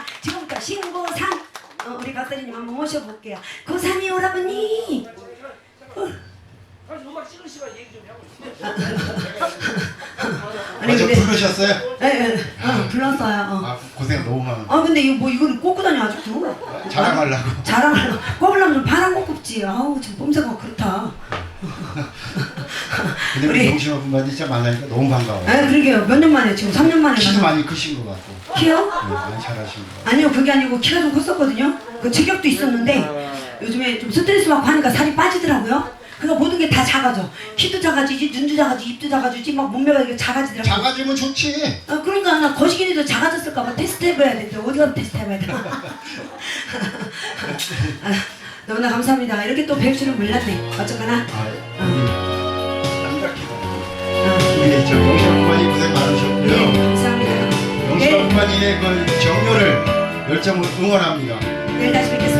자, 지금부터 신고산 어, 우리 박사님 한번 모셔볼게요. 고산이 오라버니. 사실 음악 찍을 시간 얘기 좀 하고 아니 먼저 근데 부르셨어요? 예, 예, 어, 불렀어요. 어. 아 고생 너무 많아. 아 근데 이거 뭐 이거를 꽂고 다녀 아직도. 자랑하려고. 자랑하려 꼽으려면 좀 파란 거 꼽지. 아우 지금 뽐새가 그렇다. 근데 우리 우리- 영심아 분만이 진짜 만나니까 너무 반가워요. 아 그러게요. 몇 년 만에 지금 3년 만에 키도 만나. 많이 크신 것 같고. 키요? 네, 많이 잘하신 것 같고. 아니요 그게 아니고 키가 좀 컸었거든요. 그 체격도 있었는데 요즘에 좀 스트레스 받고 하니까 살이 빠지더라고요. 그러니까 모든 게 다 작아져. 키도 작아지지, 눈도 작아지지, 입도 작아지지, 막 몸매가 이렇게 작아지더라고. 작아지면 좋지. 아, 그러니까 나 거시기니도 작아졌을까봐 테스트 해봐야 돼. 어디 가서 테스트 해봐야 돼. 아, 너무나 감사합니다. 이렇게 또 뵐 줄은 몰랐네. 어쨌거나. 아. 아, 우리 저 영심아 분만이 고생 네, 많으셨고요. 감사합니다. 영심아 네, 분만이의 그 정료를 열정을 응원합니다. 내일 다시 뵙겠습니다.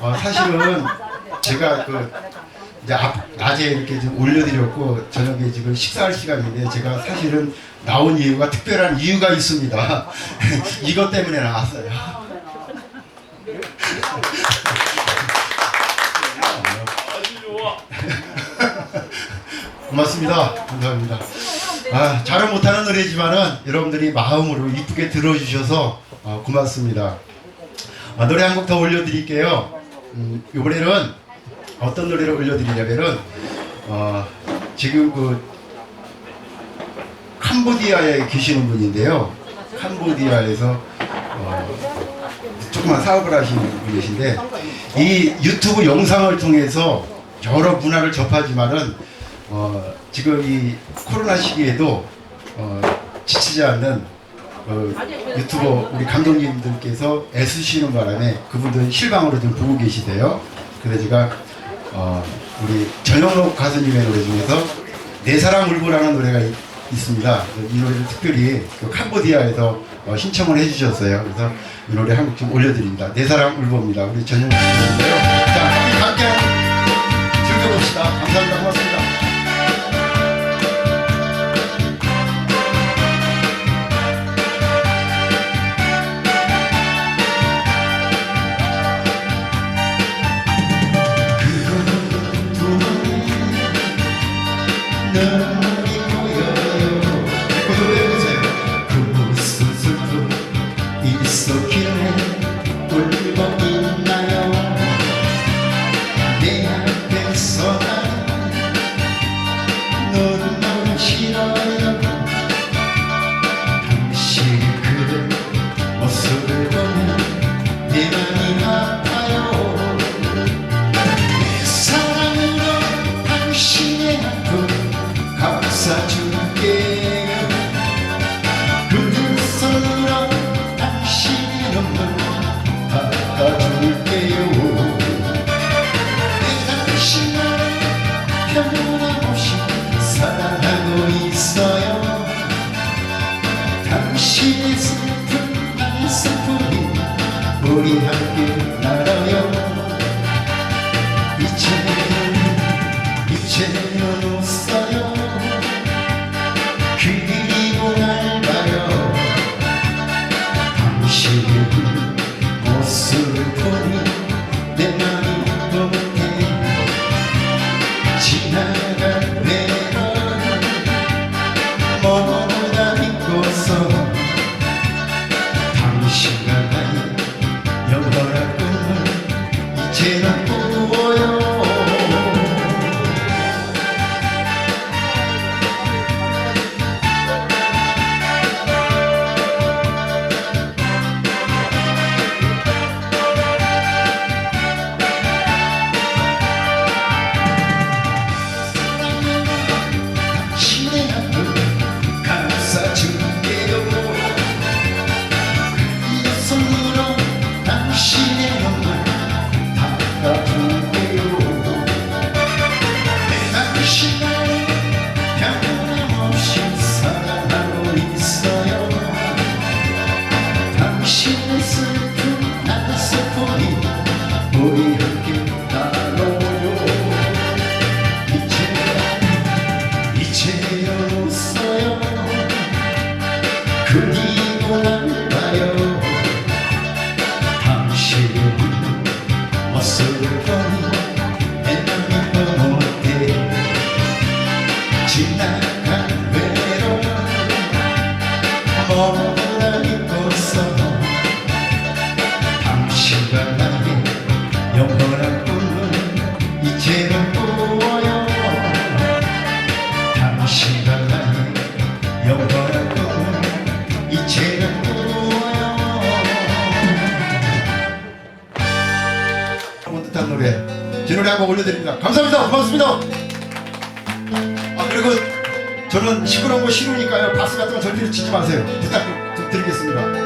아, 사실은 제가 그 이제 앞, 낮에 이렇게 좀 올려드렸고 저녁에 지금 식사할 시간인데 제가 사실은 나온 이유가 특별한 이유가 있습니다. 이것 때문에 나왔어요. 고맙습니다. 감사합니다. 아, 잘은 못하는 노래지만은 여러분들이 마음으로 이쁘게 들어주셔서 어, 고맙습니다. 아, 노래 한 곡 더 올려드릴게요. 음, 이번에는 어떤 노래를 올려드리냐면은 어, 지금 그 캄보디아에 계시는 분인데요. 캄보디아에서 어, 조그만 사업을 하시는 분이신데 이 유튜브 영상을 통해서 여러 문화를 접하지만은 어, 지금 이 코로나 시기에도 어, 지치지 않는 어, 유튜버 우리 감독님들께서 애쓰시는 바람에 그분들 실방으로 좀 보고 계시대요. 그래서 제가 어, 우리 전영록 가수님의 노래 중에서 내 사랑 울고라는 노래가 있, 있습니다. 이 노래를 특별히 그 캄보디아에서 어, 신청을 해주셨어요. 그래서 이 노래 한 곡 좀 올려드립니다. 내 사랑 울보입니다. 우리 전영록 가수님인데요. 자, 함께 즐겨봅시다. 감사합니다. ciemno stają 감사합니다. 고맙습니다. 아 그리고 저는 시끄러운 거 싫으니까요. 바스 같은 거 절대로 치지 마세요. 부탁드리겠습니다.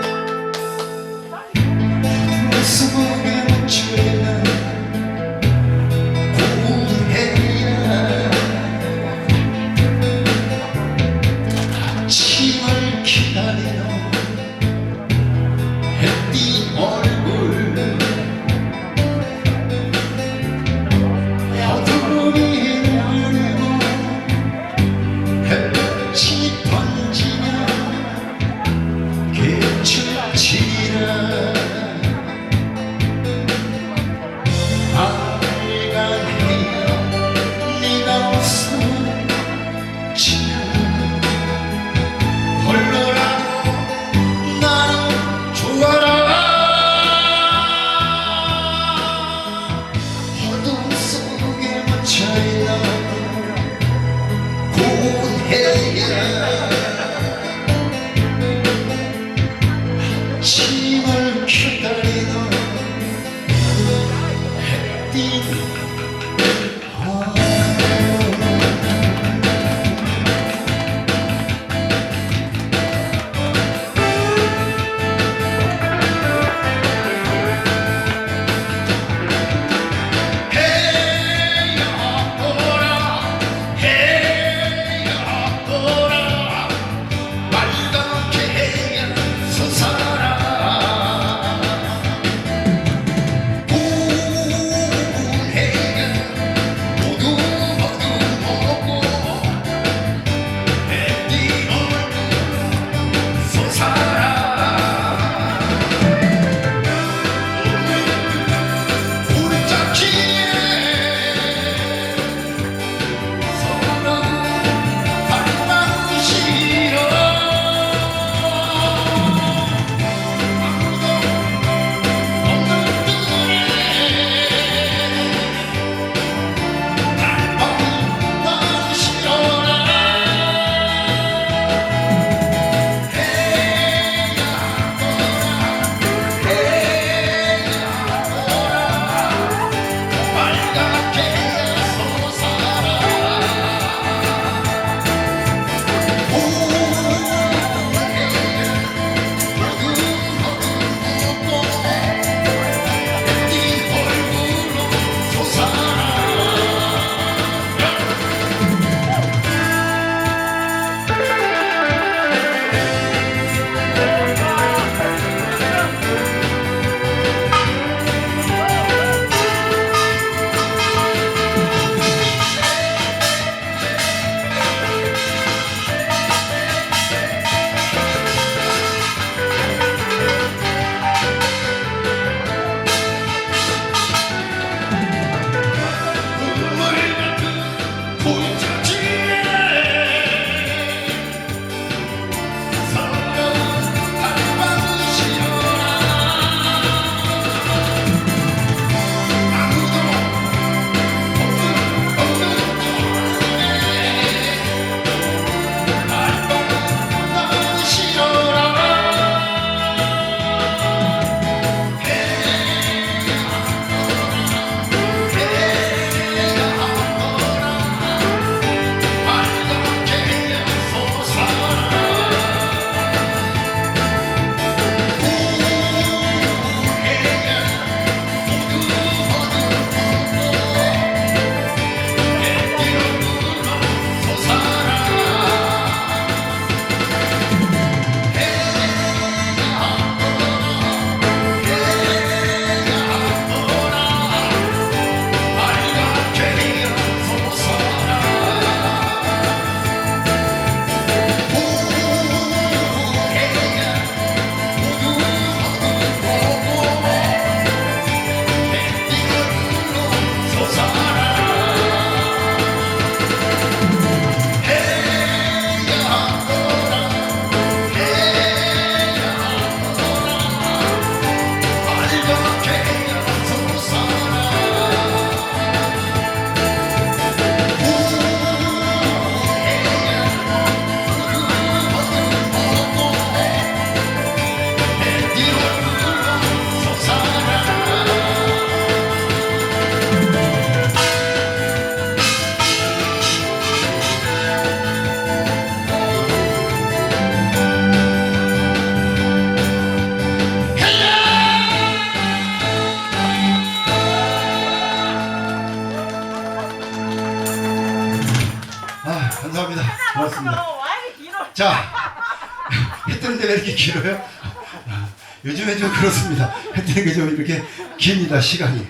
그렇습니다. 게좀 이렇게 깁니다, 시간이.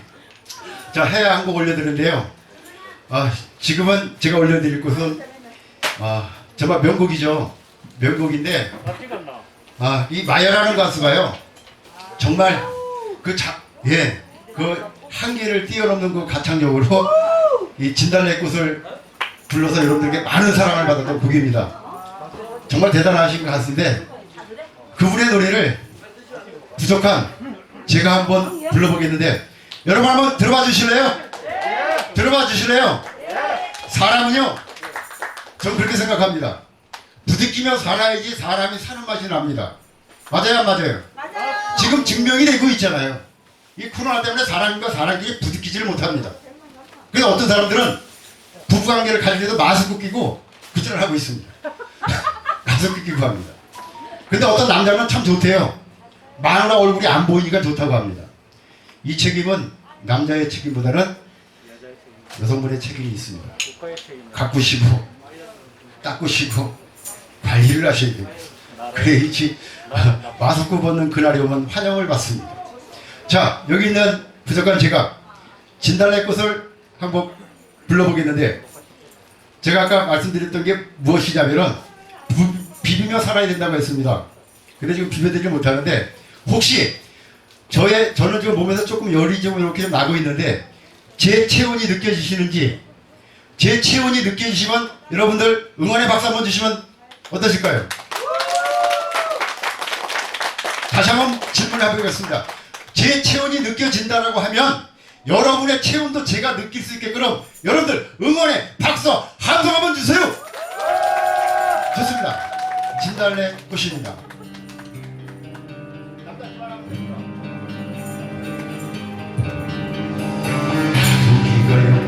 자, 해야 한 곡 올려드리는데요. 아, 지금은 제가 올려드릴 곳은, 아, 정말 명곡이죠. 명곡인데, 아, 이 마야라는 가수가요. 정말 그 자, 예, 그 한계를 뛰어넘는 그 가창력으로 이 진달래 꽃을 불러서 여러분들께 많은 사랑을 받았던 곡입니다. 정말 대단하신 가수인데 그분의 노래를 부족한 제가 한번 불러보겠는데 여러분 한번 들어봐 주실래요? 들어봐 주실래요? 사람은요, 전 그렇게 생각합니다. 부딪히며 살아야지 사람이 사는 맛이 납니다. 맞아요, 안 맞아요? 지금 증명이 되고 있잖아요. 이 코로나 때문에 사람과 사람끼리 부딪히지를 못합니다. 그래서 어떤 사람들은 부부관계를 가질 때도 마스크 끼고 그전을 하고 있습니다. 마스크 끼고 합니다. 근데 어떤 남자는 참 좋대요. 마누라 얼굴이 안 보이니까 좋다고 합니다. 이 책임은 남자의 책임보다는 여성분의 책임이 있습니다. 가꾸시고 닦으시고 관리를 하셔야 됩니다. 그래야지 마스크 벗는 그날이 오면 환영을 받습니다. 자 여기 있는 부족한 제가 진달래 꽃을 한번 불러보겠는데 제가 아까 말씀드렸던 게 무엇이냐면은 부- 비비며 살아야 된다고 했습니다. 근데 지금 비벼드리지 못하는데 혹시 저의 저는 지금 몸에서 조금 열이 좀 이렇게 좀 나고 있는데 제 체온이 느껴지시는지 제 체온이 느껴지시면 여러분들 응원의 박수 한번 주시면 어떠실까요? 다시 한번 질문해 보겠습니다. 제 체온이 느껴진다라고 하면 여러분의 체온도 제가 느낄 수 있게끔 여러분들 응원의 박수 함성 한번 주세요. 좋습니다. 진달래 꽃입니다.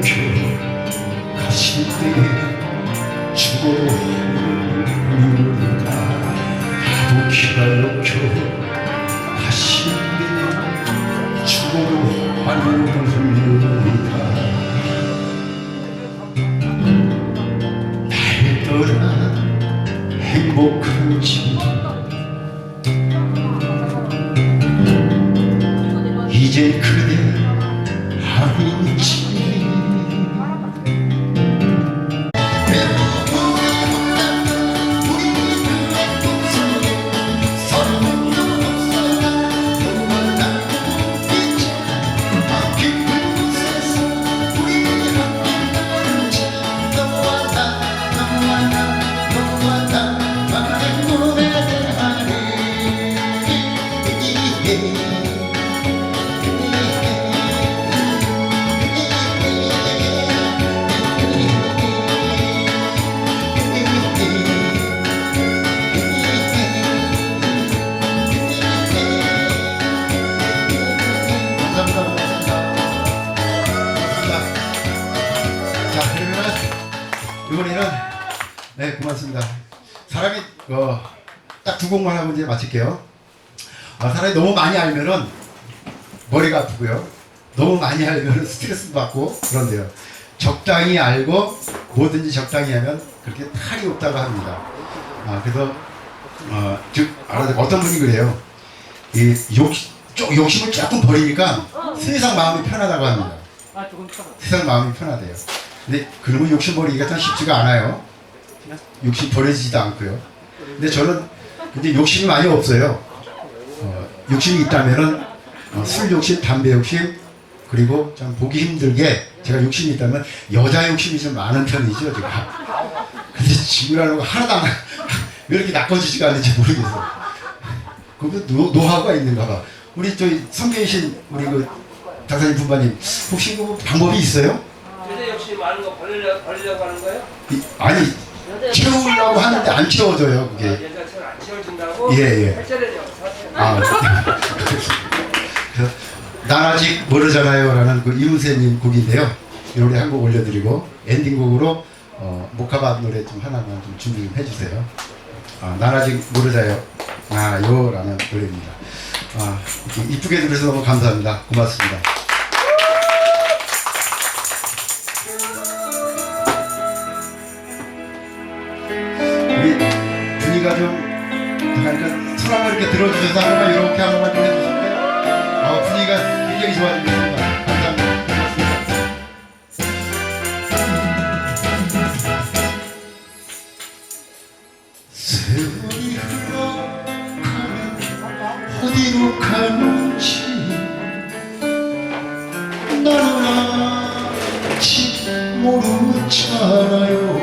역겨 가실 때에 죽어도 눈물다 여기가 역겨 가실 때에 죽어도 하늘을 흘립니다 날 떠나 행복한지 곡만 하고 이제 마칠게요. 아, 사람이 너무 많이 알면은 머리가 아프고요. 너무 많이 알면 스트레스 받고 그런데요. 적당히 알고 뭐든지 적당히 하면 그렇게 탈이 없다고 합니다. 아, 그래서 어, 즉 알아듣 어떤 분이 그래요. 이 욕, 좀 욕심을 조금 버리니까 세상 마음이 편하다고 합니다. 세상 마음이 편하대요. 근데 그러면 욕심 버리기가 참 쉽지가 않아요. 욕심 버려지지도 않고요. 근데 저는 이제 욕심이 많이 없어요. 어, 욕심이 있다면은 어, 술 욕심, 담배 욕심, 그리고 좀 보기 힘들게 제가 욕심이 있다면 여자 욕심이 좀 많은 편이죠, 제가. 근데 지구라는 거 하나도 안, 왜 이렇게 낚아주지가 않는지 모르겠어. 그것도 노, 노하우가 있는가 봐. 우리 저희 선배이신 우리 그 당사님 부바님 혹시 그 방법이 있어요? 여자 역시 많은 거 버리려, 버리려고 하는 거예요? 이- 아니 채우려고 하는데 안 채워져요 그게. 여자처럼 안 채워진다고? 예, 예. 사실. 아, 그래서 난 아직 모르잖아요 라는 그 이문세님 곡인데요. 이 노래 한 곡 올려드리고 엔딩곡으로 어, 모카밭 노래 좀 하나만 좀 준비 좀 해주세요. 아, 난 아직 모르자요. 아요 라는 노래입니다. 아, 이쁘게 들으셔서 너무 감사합니다. 고맙습니다. 분위기가 좀 약간 그손 한번 이렇게 들어주셔서 한 번만 이렇게 한 번만 좀 해주실까요? 아, 분위기가 굉장히 좋아지겠습니다. 감사합니다. 고맙습니다. 세월이 흘러가면 어디로 가는지 나는 아직 모르잖아요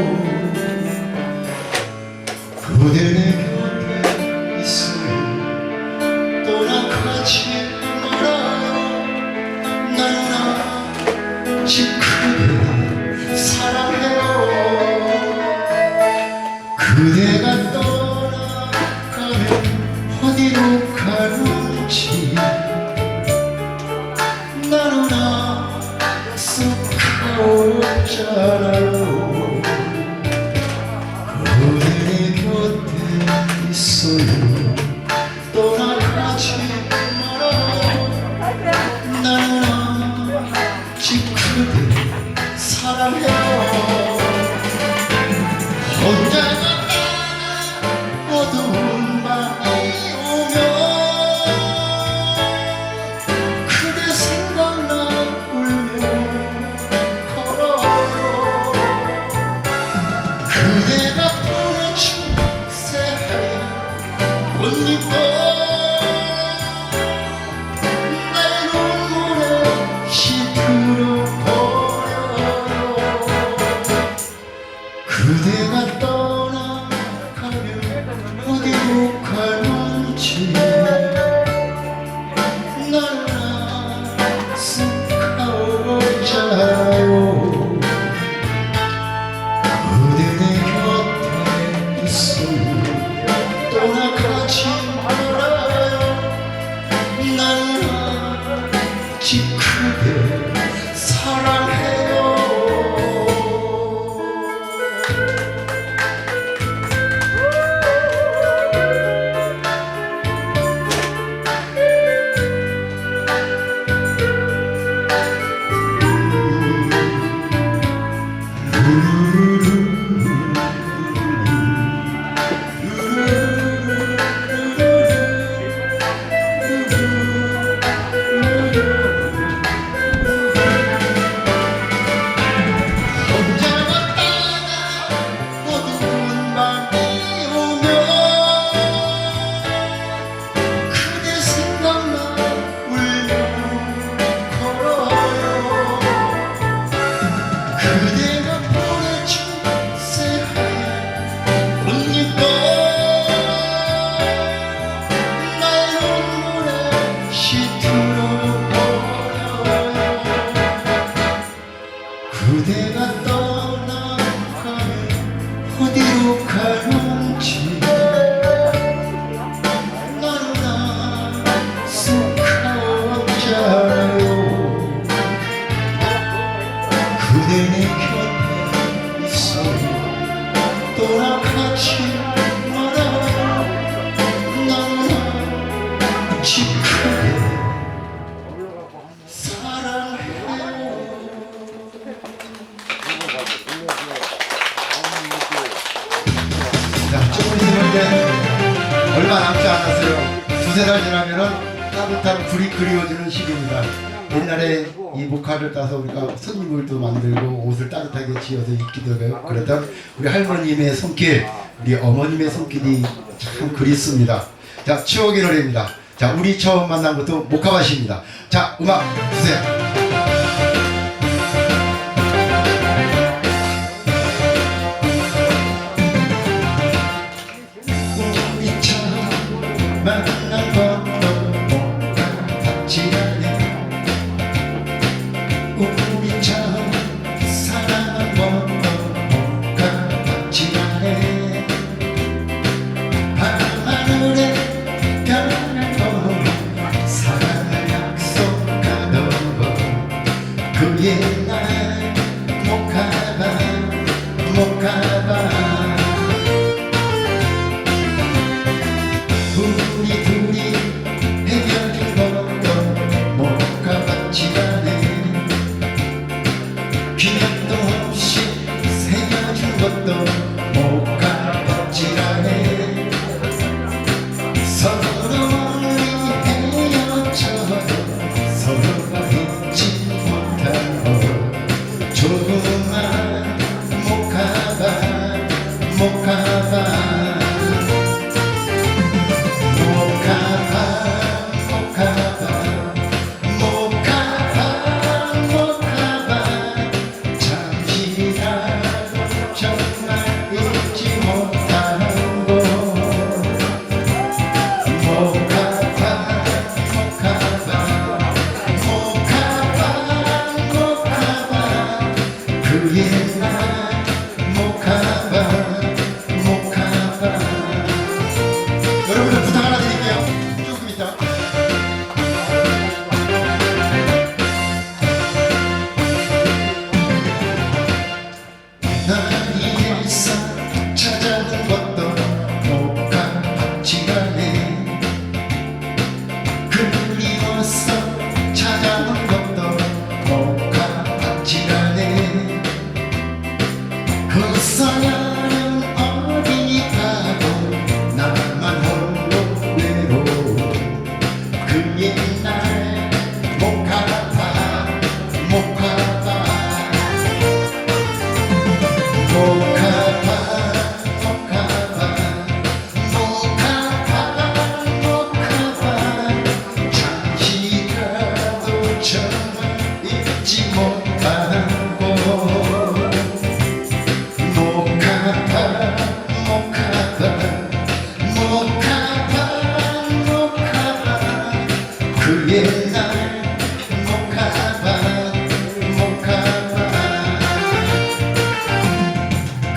달 지나면은 따뜻한 불이 그리워지는 시기입니다. 옛날에 이 목화를 따서 우리가 손님을도 만들고 옷을 따뜻하게 지어서 입기도 해요. 그랬던 우리 할머님의 손길, 우리 어머님의 손길이 참 그립습니다. 자, 추억의 노래입니다. 자, 우리 처음 만난 것도 목화밭입니다. 자, 음악 주세요.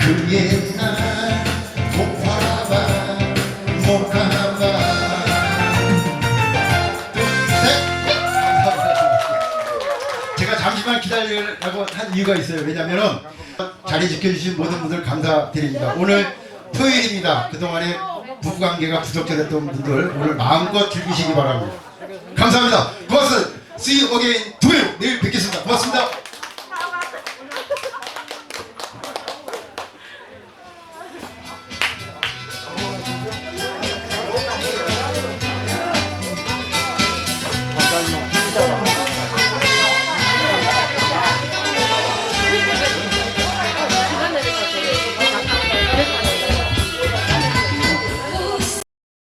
그 옛날 목화바 목화바 제가 잠시만 기다리라고 한 이유가 있어요. 왜냐면은 자리 지켜주신 모든 분들 감사드립니다. 오늘 토요일입니다. 그동안에 부부관계가 부족했던 분들 오늘 마음껏 즐기시기 바랍니다. 감사합니다. 고맙습니다. See you again tomorrow. 내일 뵙겠습니다. 고맙습니다.